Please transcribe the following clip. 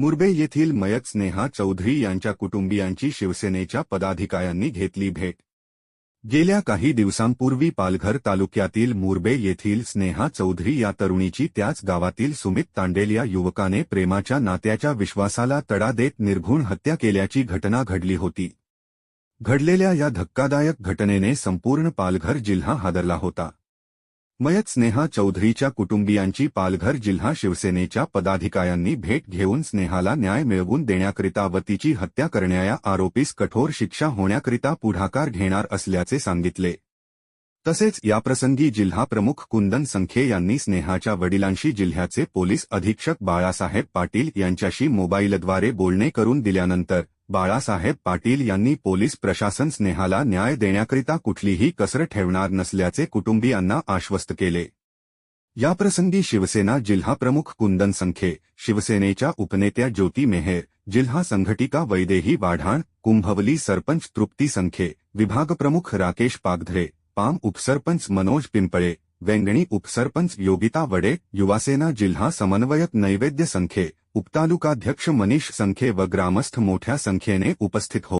मुर्बे येथील मयत स्नेहा चौधरी यांच्या कुटुंबियांची शिवसेनेच्या पदाधिकाऱ्यांनी घेतली भेट. गेल्या काही दिवसांपूर्वी पालघर तालुक्यातील मुर्बे येथील स्नेहा चौधरी या तरुणीची त्याच गावातील सुमित तांडेल या युवकाने प्रेमाच्या नात्याच्या विश्वासाला तडा देत निर्घुण हत्या केल्याची घटना घडली होती. घडलेल्या या धक्कादायक घटनेने संपूर्ण पालघर जिल्हा हादरला होता. मयत स्नेहा चौधरीच्या कुटुंबियांची पालघर जिल्हा शिवसेनेच्या पदाधिकाऱ्यांनी भेट घेऊन स्नेहाला न्याय मिळवून देण्याकरिता व तिची हत्या करणाऱ्या आरोपीस कठोर शिक्षा होण्याकरिता पुढाकार घेणार असल्याचे सांगितले. तसेच याप्रसंगी जिल्हा प्रमुख कुंदन संखे यांनी स्नेहाच्या वडिलांशी जिल्ह्याचे पोलीस अधीक्षक बाळासाहेब पाटील यांच्याशी मोबाईलद्वारे बोलणे करून दिल्यानंतर बाळासाहेब पाटील यांनी पोलीस प्रशासन स्नेहाला न्याय देण्याकरिता कुठलीही कसर ठेवणार नसल्याचे कुटुंबियांना आश्वस्त केले. याप्रसंगी शिवसेना जिल्हाप्रमुख कुंदन संखे शिवसेनेच्या उपनेत्या ज्योती मेहेर जिल्हा संघटिका वैदेही वाढाण कुंभवली सरपंच तृप्ती संखे विभागप्रमुख राकेश पागधरे पाम उपसरपंच मनोज पिंपळे वेंगणी उपसरपंच योगिता वडे युवासेना जिल्हा समन्वयक नैवेद्य संखे उपतालुकाध्यक्ष मनीष संखे व ग्रामस्थ मोठ्या संख्येने उपस्थित हो